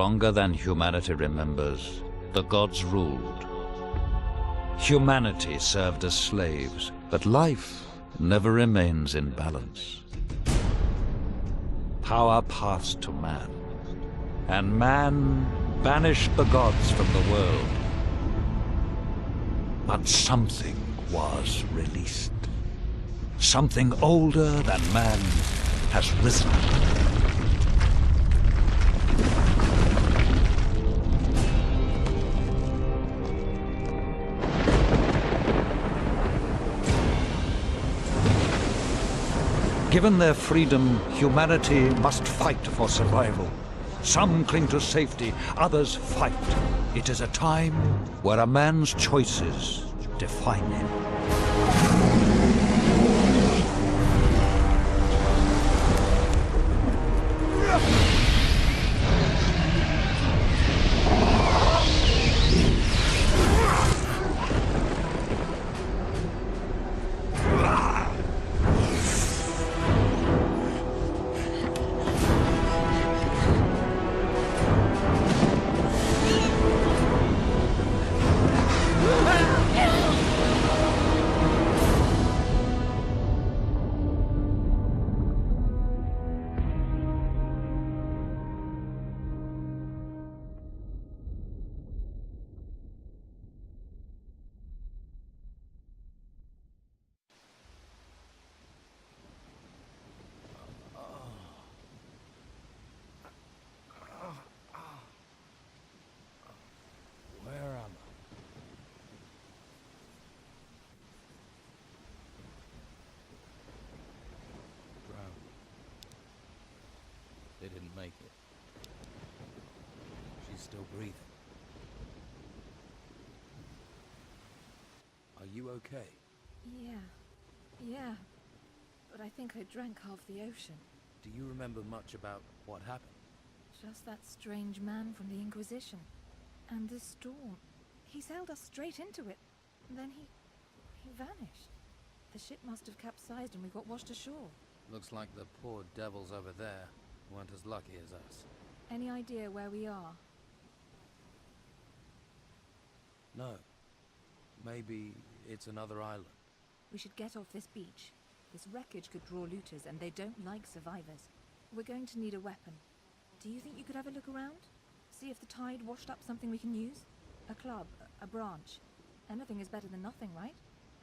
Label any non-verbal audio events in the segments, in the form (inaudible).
longer than humanity remembers, the gods ruled. Humanity served as slaves, but life never remains in balance. Power passed to man, and man banished the gods from the world. But something was released. Something older than man has risen. Given their freedom, humanity must fight for survival. Some cling to safety, others fight. It is a time where a man's choices define him. Still breathing. Are you okay? Yeah. Yeah. But I think I drank half the ocean. Do you remember much about what happened? Just that strange man from the Inquisition. And the storm. He sailed us straight into it. And then he. he vanished. The ship must have capsized and we got washed ashore. Looks like the poor devils over there weren't as lucky as us. Any idea where we are? No. Maybe it's another island. We should get off this beach. This wreckage could draw looters, and they don't like survivors. We're going to need a weapon. Do you think you could have a look around? See if the tide washed up something we can use? A club, a- branch. Anything is better than nothing, right?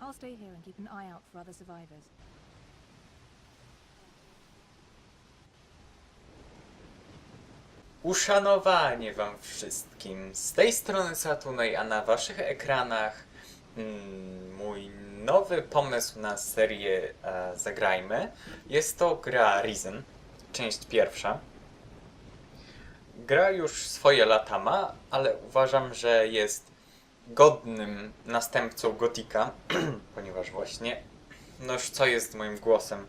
I'll stay here and keep an eye out for other survivors. Uszanowanie wam wszystkim. Z tej strony Satunej, a na waszych ekranach mm, mój nowy pomysł na serię e, Zagrajmy. Jest to gra Risen, część pierwsza. Gra już swoje lata ma, ale uważam, że jest godnym następcą Gotika, (clears throat) ponieważ właśnie, noż co jest moim głosem?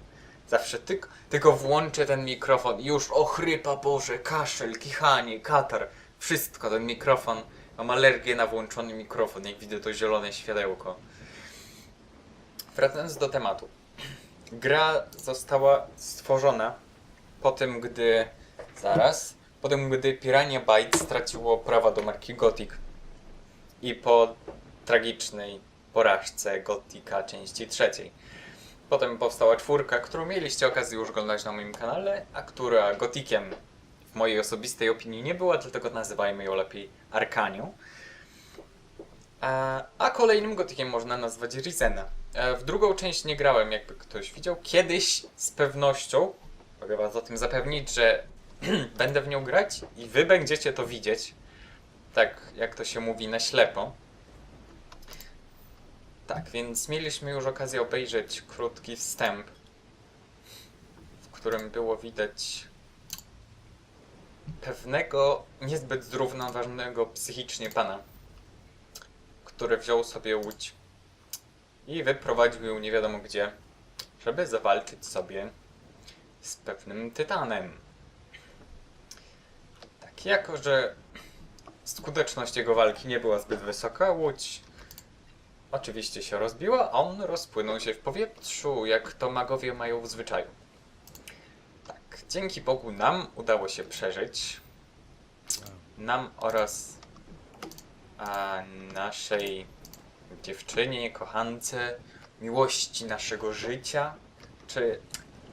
Zawsze tylko, tylko włączę ten mikrofon i już ochrypa, Boże, kaszel, kichanie, katar, wszystko, ten mikrofon. Mam alergię na włączony mikrofon, jak widzę to zielone światełko. Wracając do tematu. Gra została stworzona po tym, gdy... Zaraz. Po tym, gdy Pirania Byte straciło prawa do marki Gothic. I po tragicznej porażce Gotika części trzeciej. Potem powstała czwórka, którą mieliście okazję już oglądać na moim kanale, a która gotikiem w mojej osobistej opinii nie była, dlatego nazywajmy ją lepiej Arkanią. A, a kolejnym gotikiem można nazwać Rizena. E, W drugą część nie grałem, jakby ktoś widział. Kiedyś z pewnością, mogę was o tym zapewnić, że (clears throat) będę w nią grać i wy będziecie to widzieć. Tak jak to się mówi na ślepo. Tak, więc mieliśmy już okazję obejrzeć krótki wstęp, w którym było widać pewnego niezbyt zrównoważonego psychicznie pana, który wziął sobie łódź i wyprowadził ją nie wiadomo gdzie, żeby zawalczyć sobie z pewnym tytanem. Tak, jako że skuteczność jego walki nie była zbyt wysoka, łódź Oczywiście się rozbiła, a on rozpłynął się w powietrzu, jak to magowie mają w zwyczaju. Tak, dzięki Bogu nam udało się przeżyć. nam oraz a, naszej dziewczynie, kochance, miłości naszego życia, czy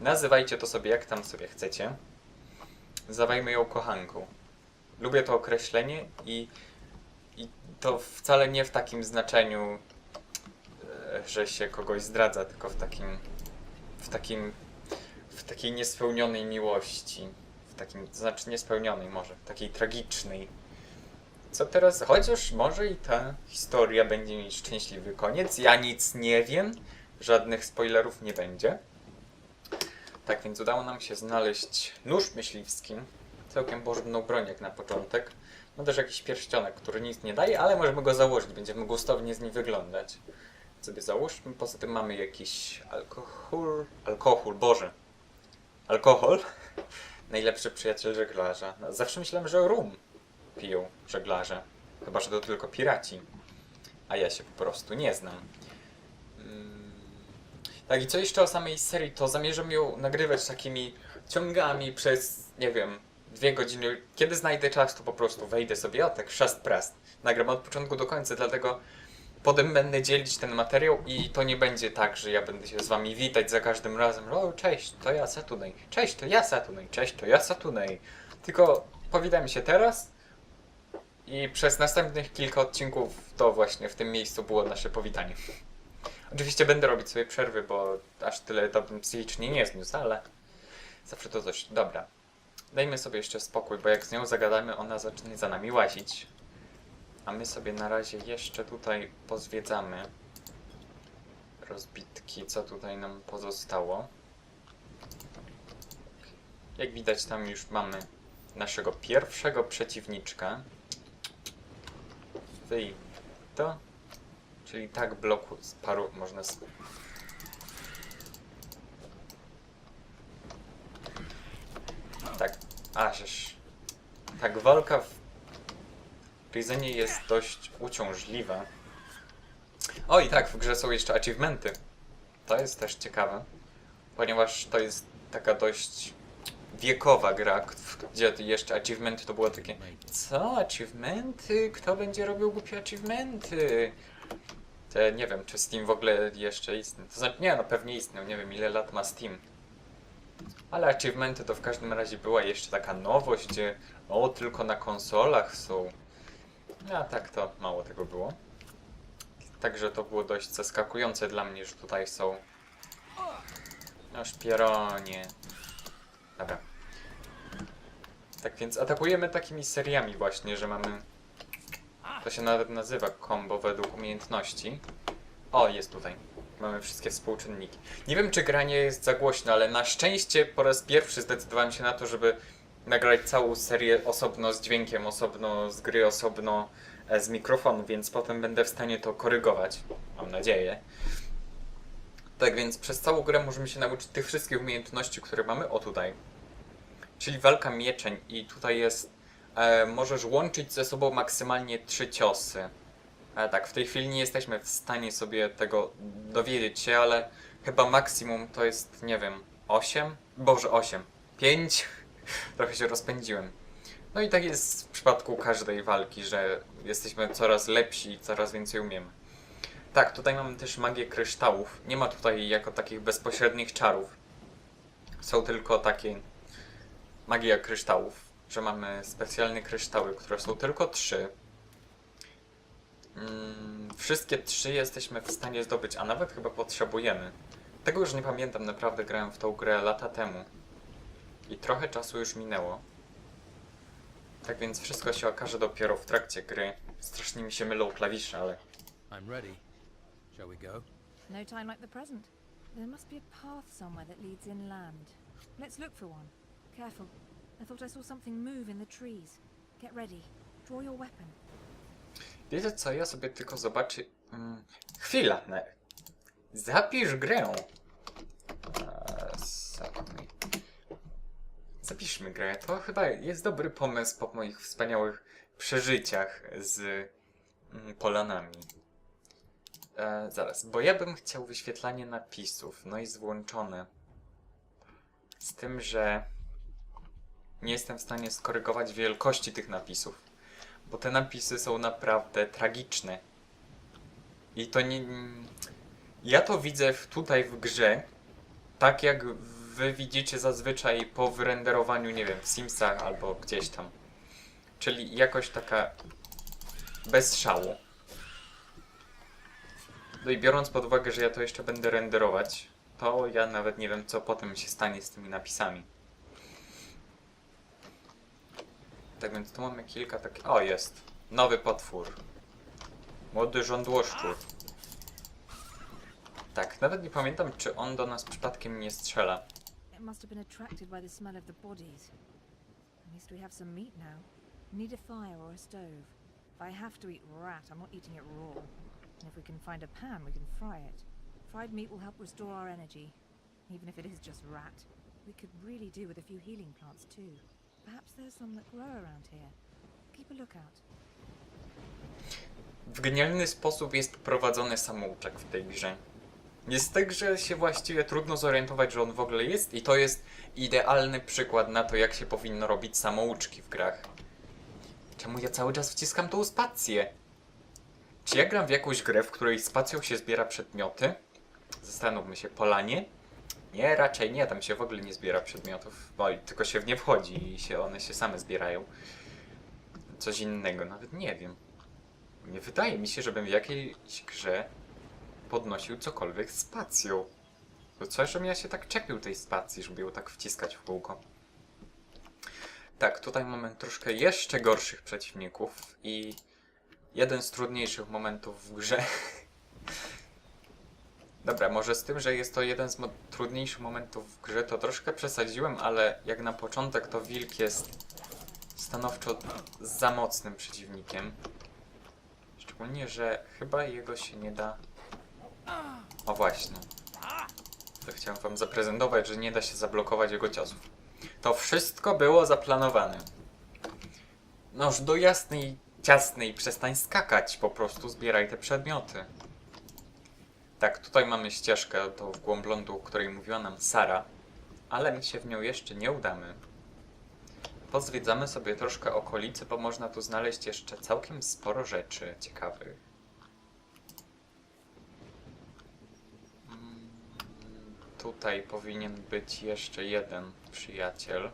nazywajcie to sobie jak tam sobie chcecie. Zawajmy ją kochanką. Lubię to określenie i, i to wcale nie w takim znaczeniu, że się kogoś zdradza, tylko w takim, w takim, w takiej niespełnionej miłości. W takim, to znaczy niespełnionej może, takiej tragicznej. Co teraz? Chociaż może i ta historia będzie mieć szczęśliwy koniec. Ja nic nie wiem. Żadnych spoilerów nie będzie. Tak więc udało nam się znaleźć nóż myśliwski. Całkiem porządną broń jak na początek. No też jakiś pierścionek, który nic nie daje, ale możemy go założyć. Będziemy gustownie z nim wyglądać. Sobie załóżmy. Poza tym mamy jakiś alkohol. Alkohol, Boże. Alkohol. (laughs) Najlepszy przyjaciel żeglarza. No, zawsze myślałem, że rum piją żeglarze. Chyba, że to tylko piraci. A ja się po prostu nie znam. Mm. Tak, i co jeszcze o samej serii, to zamierzam ją nagrywać takimi ciągami przez, nie wiem, dwie godziny. Kiedy znajdę czas, to po prostu wejdę sobie, o tak, szast prast. Nagram od początku do końca, dlatego potem będę dzielić ten materiał i to nie będzie tak, że ja będę się z wami witać za każdym razem. O, cześć, to ja Saturday. Cześć, to ja Saturday. Cześć, to ja Saturday. Tylko powitam się teraz i przez następnych kilka odcinków to właśnie w tym miejscu było nasze powitanie. Oczywiście będę robić sobie przerwy, bo aż tyle to bym psychicznie nie zniósł, ale zawsze to coś. Dobra. Dajmy sobie jeszcze spokój, bo jak z nią zagadamy, ona zacznie za nami łazić. A my sobie na razie jeszcze tutaj pozwiedzamy rozbitki, co tutaj nam pozostało. Jak widać, tam już mamy naszego pierwszego przeciwniczka. Wyjmij to. Czyli tak bloku z paru można. z- Tak, aż. Tak, walka w Rizenie jest dość uciążliwa. O i tak, w grze są jeszcze achievementy. To jest też ciekawe, ponieważ to jest taka dość wiekowa gra, gdzie jeszcze achievementy to było takie co? Achievementy? Kto będzie robił głupie achievementy? Te, nie wiem, czy Steam w ogóle jeszcze istnieje. To znaczy, nie, no pewnie istniał, nie wiem ile lat ma Steam. Ale achievementy to w każdym razie była jeszcze taka nowość, gdzie o, tylko na konsolach są. A tak to mało tego było. Także to było dość zaskakujące dla mnie, że tutaj są. No szpieronie. Dobra. Tak więc atakujemy takimi seriami właśnie, że mamy... To się nawet nazywa combo według umiejętności. O, jest tutaj. Mamy wszystkie współczynniki. Nie wiem, czy granie jest za głośno, ale na szczęście po raz pierwszy zdecydowałem się na to, żeby nagrać całą serię osobno z dźwiękiem, osobno z gry, osobno e, z mikrofonu, więc potem będę w stanie to korygować. Mam nadzieję. Tak więc przez całą grę możemy się nauczyć tych wszystkich umiejętności, które mamy. O tutaj. Czyli walka mieczeń i tutaj jest e, możesz łączyć ze sobą maksymalnie trzy ciosy. E, tak, w tej chwili nie jesteśmy w stanie sobie tego dowiedzieć się, ale chyba maksimum to jest, nie wiem, 8? Boże, 8. 5? Trochę się rozpędziłem. No i tak jest w przypadku każdej walki, że jesteśmy coraz lepsi i coraz więcej umiemy. Tak, tutaj mamy też magię kryształów. Nie ma tutaj jako takich bezpośrednich czarów. Są tylko takie magia kryształów, że mamy specjalne kryształy, które są tylko trzy. Mm, wszystkie trzy jesteśmy w stanie zdobyć, a nawet chyba potrzebujemy. Tego już nie pamiętam, naprawdę grałem w tą grę lata temu. I trochę czasu już minęło. Tak więc wszystko się okaże dopiero w trakcie gry. Strasznie mi się mylą klawisze, ale I'm ready. Shall we go? No time like the present. There must be a path somewhere that leads inland. Let's look for one. Careful. I thought I saw something move in the trees. Get ready. Draw your weapon. Wiecie co, ja sobie tylko zobaczę... Mm, chwila, ne. Zapisz grę. Zapiszmy grę. To chyba jest dobry pomysł po moich wspaniałych przeżyciach z mm, Polanami. E, zaraz, bo ja bym chciał wyświetlanie napisów, no i jest włączone. Z tym, że nie jestem w stanie skorygować wielkości tych napisów. Bo te napisy są naprawdę tragiczne. I to nie. Ja to widzę w, tutaj w grze, tak jak wy widzicie zazwyczaj po wyrenderowaniu, nie wiem, w Simsach albo gdzieś tam. Czyli jakoś taka bez szału. No i biorąc pod uwagę, że ja to jeszcze będę renderować, to ja nawet nie wiem, co potem się stanie z tymi napisami. Tak więc tu mamy kilka takich. O, jest. Nowy potwór. Młody żądłoszczur. Tak, nawet nie pamiętam, czy on do nas przypadkiem nie strzela. It must have been attracted by the smell of the bodies. At least we have some meat now. Need a fire or a stove. If I have to eat rat, I'm not eating it raw. And if we can find a pan, we can fry it. Fried meat will help restore our energy, even if it is just rat. We could really do with a few healing plants too. Perhaps there's some that grow around here. Keep a lookout. W genialny sposób jest prowadzony samouczek w tej grze. Jest tak, że się właściwie trudno zorientować, że on w ogóle jest i to jest idealny przykład na to, jak się powinno robić samouczki w grach. Czemu ja cały czas wciskam tą spację? Czy ja gram w jakąś grę, w której spacją się zbiera przedmioty? Zastanówmy się, polanie? Nie, raczej nie, tam się w ogóle nie zbiera przedmiotów, bo tylko się w nie wchodzi i się one się same zbierają. Coś innego, nawet nie wiem. Nie wydaje mi się, żebym w jakiejś grze podnosił cokolwiek spacją. To coś, żebym ja się tak czepił tej spacji, żeby ją tak wciskać w kółko. Tak, tutaj mamy troszkę jeszcze gorszych przeciwników i jeden z trudniejszych momentów w grze. (laughs) Dobra, może z tym, że jest to jeden z trudniejszych momentów w grze, to troszkę przesadziłem, ale jak na początek to wilk jest stanowczo za mocnym przeciwnikiem. Szczególnie, że chyba jego się nie da. O właśnie. To chciałem wam zaprezentować, że nie da się zablokować jego ciosów. To wszystko było zaplanowane. Noż do jasnej, ciasnej, przestań skakać, po prostu zbieraj te przedmioty. Tak, tutaj mamy ścieżkę, tą w głąb lądu, o której mówiła nam Sara, ale my się w nią jeszcze nie udamy. Pozwiedzamy sobie troszkę okolicy, bo można tu znaleźć jeszcze całkiem sporo rzeczy ciekawych. Tutaj powinien być jeszcze jeden przyjaciel.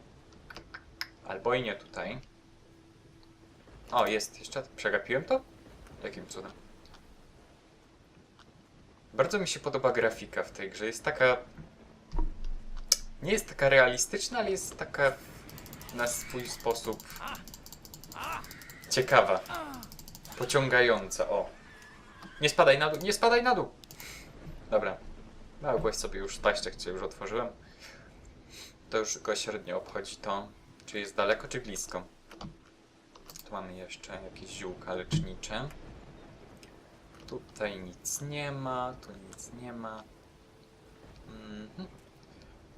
Albo i nie tutaj. O, jest jeszcze. Przegapiłem to? Jakim cudem? Bardzo mi się podoba grafika w tej grze. Jest taka. Nie jest taka realistyczna, ale jest taka na swój sposób ciekawa. Pociągająca, o. Nie spadaj na dół, nie spadaj na dół! Dobra. Mogłeś sobie już jak cię już otworzyłem. To już go średnio obchodzi to, czy jest daleko, czy blisko. Tu mamy jeszcze jakieś ziółka lecznicze. Tutaj nic nie ma, tu nic nie ma. Mhm.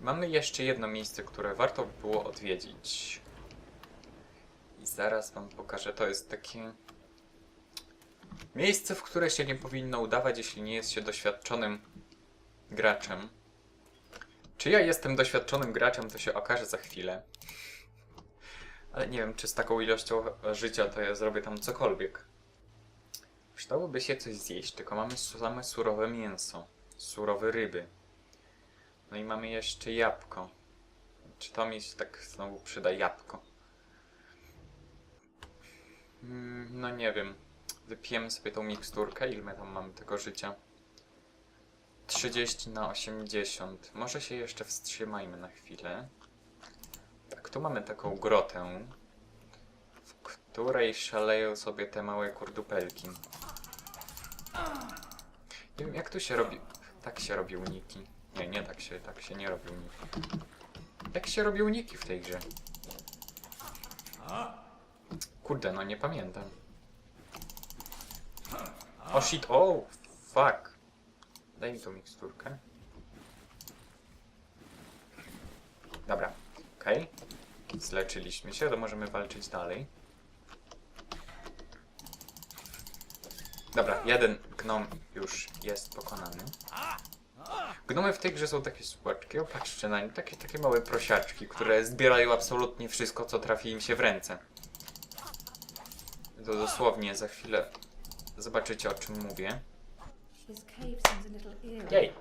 Mamy jeszcze jedno miejsce, które warto by było odwiedzić. I zaraz wam pokażę. To jest takie miejsce, w które się nie powinno udawać, jeśli nie jest się doświadczonym graczem. Czy ja jestem doświadczonym graczem, to się okaże za chwilę. Ale nie wiem, czy z taką ilością życia to ja zrobię tam cokolwiek. Przydałoby się coś zjeść, tylko mamy same surowe mięso. Surowe ryby. No i mamy jeszcze jabłko. Czy to mi się tak znowu przyda jabłko? Mm, no nie wiem. Wypijemy sobie tą miksturkę. Ile my tam mamy tego życia? 30 na 80. Może się jeszcze wstrzymajmy na chwilę. Tak, tu mamy taką grotę, w której szaleją sobie te małe kurdupelki. Nie wiem, jak tu się robi... Tak się robi uniki. Nie, nie tak się, tak się nie robi uniki. Jak się robi uniki w tej grze? Kurde, no nie pamiętam. O shit, o fuck. Daj mi tą miksturkę. Dobra, okej. Zleczyliśmy się, to możemy walczyć dalej. Dobra, jeden gnom już jest pokonany. Gnomy w tej grze są takie słodkie, opatrzcie na nie, takie, takie małe prosiaczki, które zbierają absolutnie wszystko, co trafi im się w ręce. To dosłownie za chwilę zobaczycie o czym mówię. This cave seems a little. Jej!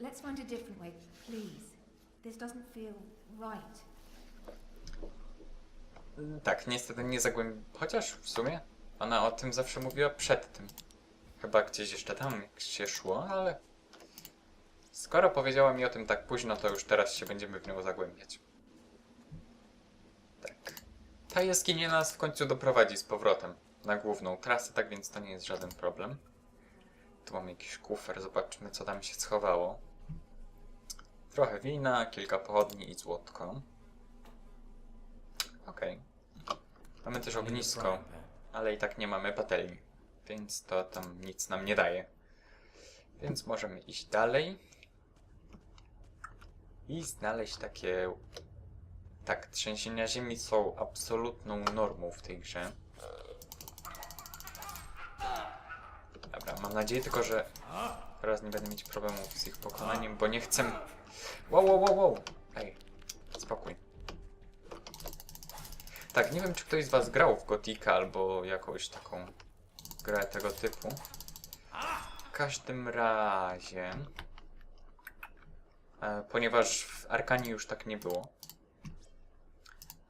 Let's find a different way, please. This doesn't feel right. Tak, niestety nie zagłębi... Chociaż w sumie ona o tym zawsze mówiła przed tym. Chyba gdzieś jeszcze tam się szło, ale... Skoro powiedziała mi o tym tak późno, to już teraz się będziemy w nią zagłębiać. Tak. Ta jaskinia nas w końcu doprowadzi z powrotem na główną trasę, tak więc to nie jest żaden problem. Tu mamy jakiś kufer, zobaczmy co tam się schowało. Trochę wina, kilka pochodni i złotko. Okej. Mamy też ognisko, ale i tak nie mamy patelni, więc to tam nic nam nie daje. Więc możemy iść dalej i znaleźć takie. Tak, trzęsienia ziemi są absolutną normą w tej grze. Dobra, mam nadzieję tylko, że teraz nie będę mieć problemów z ich pokonaniem, bo nie chcę. Wow, wow, wow, wow! Ej, spokój. Tak, nie wiem czy ktoś z was grał w Gotika albo jakąś taką grę tego typu. W każdym razie, e, ponieważ w Arkanie już tak nie było,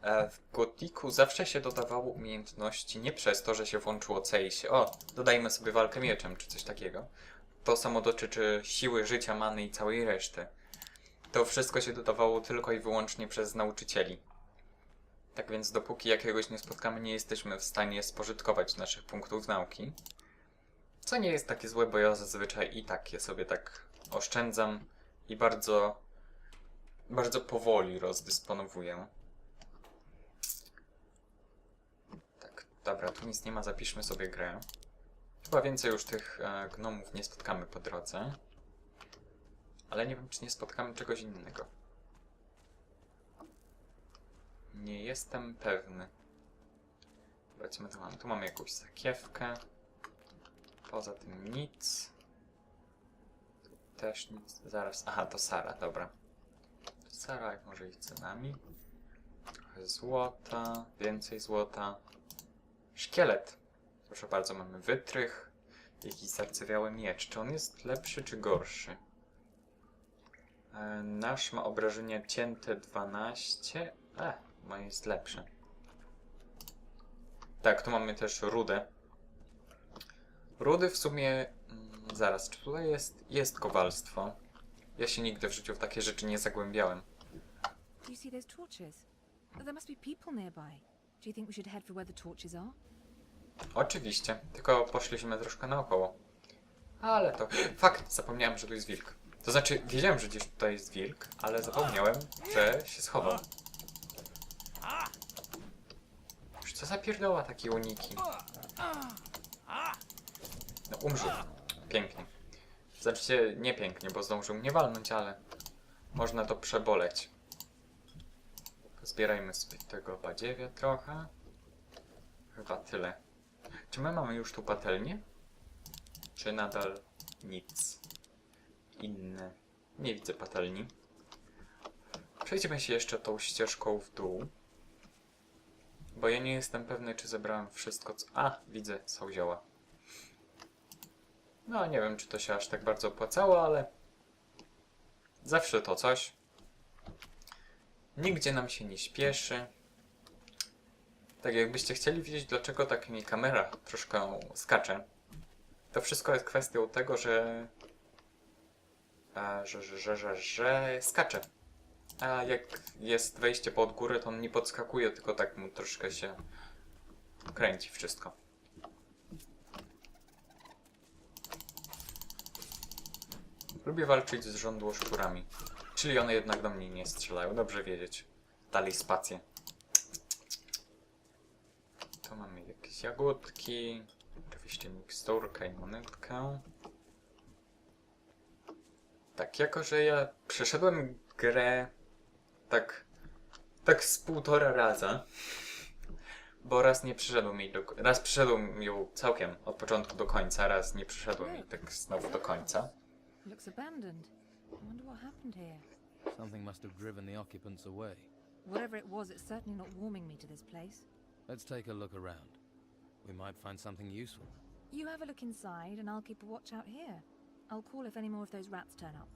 w Gotiku zawsze się dodawało umiejętności nie przez to, że się włączyło C i się o, dodajmy sobie walkę mieczem czy coś takiego. To samo dotyczy siły życia, many i całej reszty. To wszystko się dodawało tylko i wyłącznie przez nauczycieli. Tak więc dopóki jakiegoś nie spotkamy, nie jesteśmy w stanie spożytkować naszych punktów nauki. Co nie jest takie złe, bo ja zazwyczaj i tak je sobie tak oszczędzam i bardzo, bardzo powoli rozdysponowuję. Tak, dobra, tu nic nie ma, zapiszmy sobie grę. Chyba więcej już tych e, gnomów nie spotkamy po drodze. Ale nie wiem, czy nie spotkamy czegoś innego. Nie jestem pewny. Zobaczmy, tu mamy. Tu mamy jakąś sakiewkę. Poza tym nic. Też nic. Zaraz. Aha, to Sara, dobra. To Sara, jak może iść za nami. Trochę złota, więcej złota. Szkielet. Proszę bardzo, mamy wytrych. Jakiś zardzewiały miecz. Czy on jest lepszy czy gorszy? E, Nasz ma obrażenia cięte 12. E, moje jest lepsze. Tak, tu mamy też rudę. Rudy w sumie... mm, Zaraz, czy tutaj jest... Jest kowalstwo. Ja się nigdy w życiu w takie rzeczy nie zagłębiałem. Do you see those torches? There must nearby. Do you think we should head for where the torches are? Oczywiście, tylko poszliśmy troszkę naokoło. Ale to... (gasps) Fakt, zapomniałem, że tu jest wilk. To znaczy, wiedziałem, że gdzieś tutaj jest wilk, ale zapomniałem, że się schował. Co za pierdoła takie uniki? No umrzył. Pięknie. Znaczy, nie pięknie, bo zdążył mnie walnąć, ale można to przeboleć. Zbierajmy sobie tego badziewia trochę. Chyba tyle. Czy my mamy już tu patelnię? Czy nadal nic? Inne. Nie widzę patelni. Przejdziemy się jeszcze tą ścieżką w dół. Bo ja nie jestem pewny, czy zebrałem wszystko, co... A, widzę, są zioła. No, nie wiem, czy to się aż tak bardzo opłacało, ale... Zawsze to coś. Nigdzie nam się nie śpieszy. Tak, jakbyście chcieli wiedzieć, dlaczego tak mi kamera troszkę skacze, to wszystko jest kwestią tego, że. Że, że, że, że, że skacze. A jak jest wejście pod górę, to on nie podskakuje, tylko tak mu troszkę się kręci wszystko. Lubię walczyć z żądłoszczurami. Czyli one jednak do mnie nie strzelają, dobrze wiedzieć. Dalej spację. Tu mamy jakieś jagódki. Oczywiście miksturkę i monetkę. Tak, jako że ja przeszedłem grę tak, tak z półtora raza, bo raz nie przyszedłem jej do, raz przyszedłem ją całkiem od początku do końca, raz nie przyszedłem jej tak znowu do końca. I wonder What happened here? Something must have driven the occupants away. Whatever it was, it's certainly not warming me to this place. Let's take a look around. We might find something useful. You have a look inside, and I'll keep a watch out here. I'll call if any more of those rats turn up.